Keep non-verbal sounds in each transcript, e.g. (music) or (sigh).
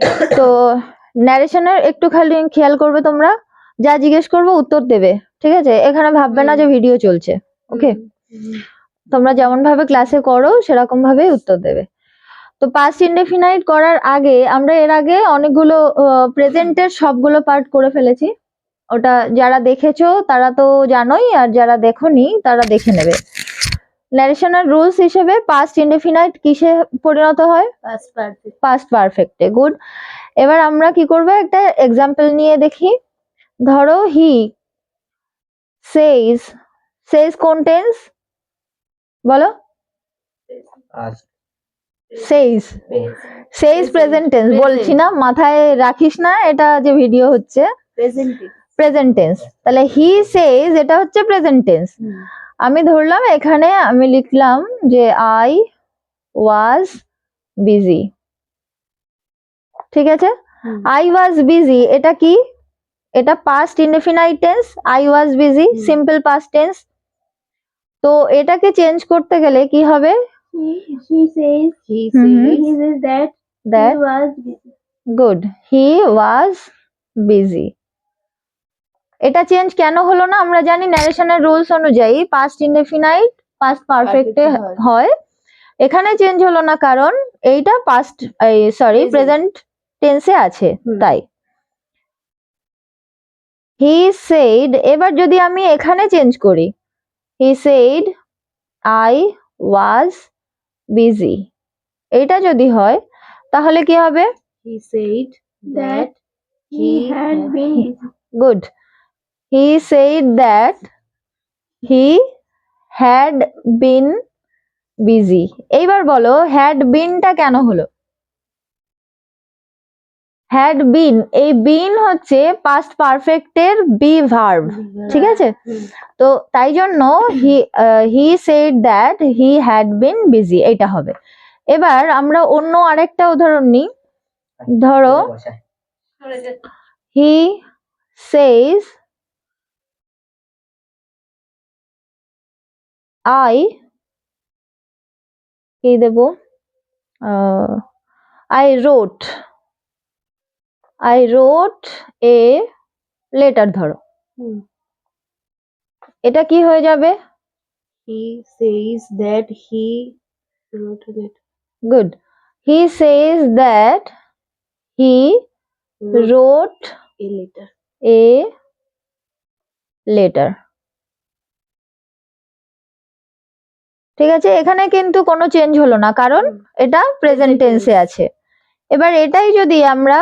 (coughs) তো ন্যারেশনের একটু খালি খেয়াল করবে তোমরা যা জিজ্ঞেস করবে উত্তর দেবে ঠিক আছে? এখানে ভাববে না যে ভিডিও চলছে ওকে তোমরা যেমন ভাবে ক্লাসে করো সেরকম ভাবেই উত্তর দেবে। তো পাস্ট ইনডেফিনাইট করার আগে আমরা এর আগে অনেকগুলো প্রেজেন্টের সবগুলো পার্ট করে ফেলেছি। ওটা যারা দেখেছ তারা তো জানোই আর যারা দেখোনি তারা দেখে নেবে। ন্যারেশনের রুলস হিসেবে পাস্ট ইনডেফিনাইট কিসে পরিণত হয়? পাস্ট পারফেক্টে গুড এবার আমরা কি করব? একটা এক্সাম্পল নিয়ে দেখি। ধরো হি সেইজ সেইজ কোন টেন্স বলো সেইজ সেইজ প্রেজেন্ট টেন্স বলছি না মাথায় রাখিস না এটা যে ভিডিও হচ্ছে। প্রেজেন্ট প্রেজেন্ট টেন্স তাহলে হি সেইজ এটা হচ্ছে প্রেজেন্ট টেন্স আমি ধরলাম এখানে আমি লিখলাম যে আই ওয়াজ বিজি ঠিক আছে? আই ওয়াজ বিজি এটা কি? এটা past indefinite tense I was busy simple past tense তো এটাকে চেঞ্জ করতে গেলে কি হবে? গুড হি ওয়াজ বিজি এটা চেঞ্জ কেন হলো না? আমরা জানি ন্যারেশনের রুলস অনুযায়ী পাস্ট ইনডেফিনাইট পাস্ট পারফেক্টে হয়। এখানে চেঞ্জ হলো না কারণ এইটা পাস্ট সরি প্রেজেন্ট টেন্সে আছে তাই। হি সেইড এবার যদি আমি এখানে চেঞ্জ করি he said I was busy এটা যদি হয় তাহলে কি হবে? He said that he had been busy. He said that he had been busy. এইবার বলো had beenটা কেন হলো? Had been এই been হচ্ছে past perfect এর be verb ঠিক আছে? তো তাই জন্য he he said that he had been busy এটা হবে। এবার আমরা অন্য আরেকটা উদাহরণ নিই। ধরো। হি সেজ আই কি দেব I wrote I wrote a letter ধরো এটা কি হয়ে যাবে he says that he wrote a letter good he says that he wrote wrote a ঠিক আছে? এখানে কিন্তু কোনো চেঞ্জ হলো না কারণ এটা প্রেজেন্ট টেন্সে আছে। এবার এটাই যদি আমরা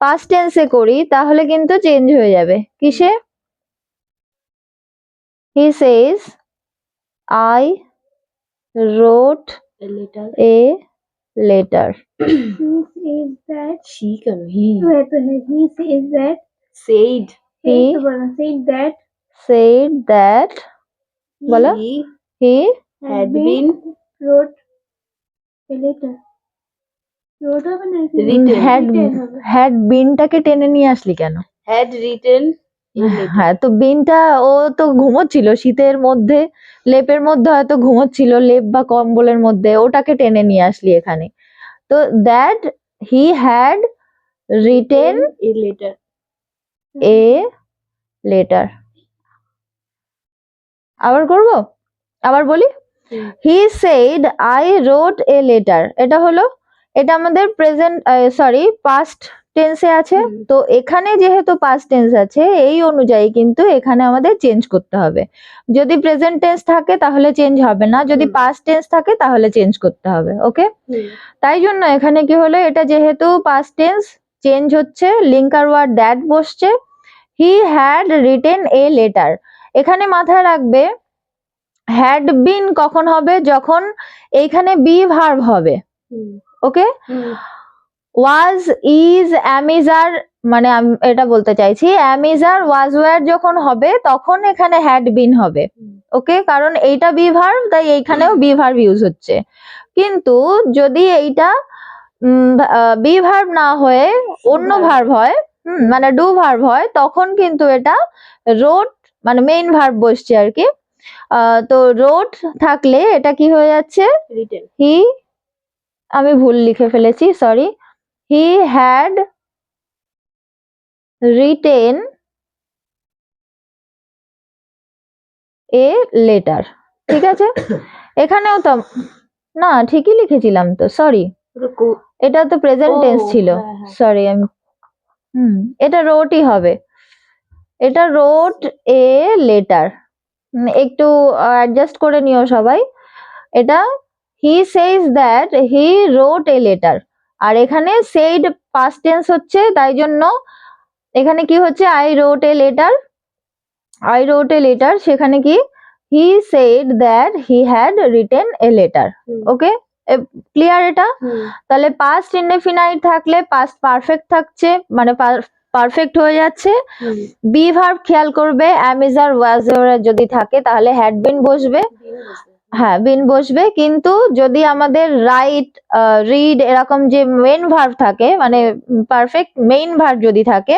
পাস্ট টেন্সে করি তাহলে কিন্তু চেঞ্জ হয়ে যাবে। কিসে? He says I wrote a letter said said that said that বলো। He had been wrote a letter. Wrote হবে না Written. had Written হবে। had বিনটাকে টেনে নিয়ে আসলি কেন had written a letter হ্যাঁ তো বিনটা ও তো ঘুমোচ্ছিল শীতের মধ্যে লেপের মধ্যে হয়তো ঘুমোচ্ছিল লেপ বা কম্বলের মধ্যে ওটাকে টেনে নিয়ে আসলি এখানে তো that he had written a letter a letter আবার করব আবার বলি। He said I wrote a letter এটা হলো এটা আমাদের প্রেজেন্ট সরি পাস্ট টেন্সে আছে। তো এখানে যেহেতু পাস্ট টেন্স আছে এই অনুযায়ী কিন্তু এখানে আমাদের চেঞ্জ করতে হবে। যদি প্রেজেন্ট টেন্স থাকে তাহলে চেঞ্জ হবে না। যদি পাস্ট টেন্স থাকে তাহলে চেঞ্জ করতে হবে ওকে তাই জন্য এখানে কি হলো এটা যেহেতু পাস্ট টেন্স চেঞ্জ হচ্ছে লিঙ্কার ওয়ার্ড দ্যাট বসছে। He had written a letter এখানে মাথায় রাখবে হ্যাড বিন কখন হবে? যখন এইখানে বি ভার্ব হবে। ওকে? ওয়াজ ইজ অ্যামিজার মানে আমি এটা বলতে চাইছি অ্যামিজার ওয়াজ ওয়ার যখন হবে তখন এখানে হ্যাড বিন হবে। ওকে? কারণ এইটা বি ভার্ব তাই এইখানেও বি ভার্ব ইউজ হচ্ছে। কিন্তু যদি এইটা বি ভার্ব না হয়ে অন্য। ভার্ব হয় হুম মানে ডু ভার্ব হয় তখন কিন্তু এটা রোড মানে মেইন ভার্ব বসছে আর কি। তো রোড থাকলে এটা কি হয়ে যাচ্ছে? হি আমি ভুল লিখে ফেলেছি sorry he had written a letter ঠিক আছে? (coughs) এখানেও তো না ঠিকই লিখেছিলাম তো সরি এটা তো প্রেজেন্ট টেন্স ছিল হ্যাঁ, হ্যাঁ। সরি আমি হুম এটা রোটই হবে। এটা রোট এ লেটার একটু অ্যাডজাস্ট করে নিও সবাই। এটা he says that he wrote a letter আর এখানে সেইড পাস্ট টেন্স হচ্ছে তাই জন্য এখানে কি হচ্ছে? I wrote a letter I wrote a letter সেখানে কি? He said that he had written a letter okay clear এটা? তাহলে পাস্ট ইনডেফিনাইট থাকলে পাস্ট পারফেক্ট থাকছে মানে পারফেক্ট হয়ে যাচ্ছে। বি ভার্ব খেয়াল করবে অ্যামিজার ওয়াজের যদি থাকে তাহলে হ্যাড বিন বসবে। হ্যাঁ বিন বসবে কিন্তু যদি আমাদের রাইট রিড এরকম যে মেইন ভার্ব থাকে মানে পারফেক্ট মেইন ভার্ব যদি থাকে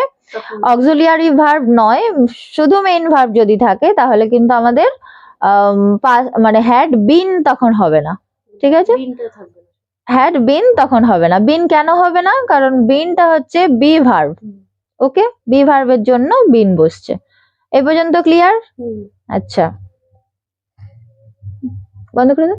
অক্সিলিয়ারি ভার্ব নয় শুধু মেইন ভার্ব যদি থাকে তাহলে কিন্তু আমাদের আম, মানে হ্যাড বিন তখন হবে না। ঠিক আছে? হ্যাড বিন তখন হবে না। বিন কেন হবে না? কারণ বিনটা হচ্ছে বি ভার্ব ওকে? বি ভার্বের জন্য বিন বসছে। এ পর্যন্ত ক্লিয়ার আচ্ছা। বন্ধ করে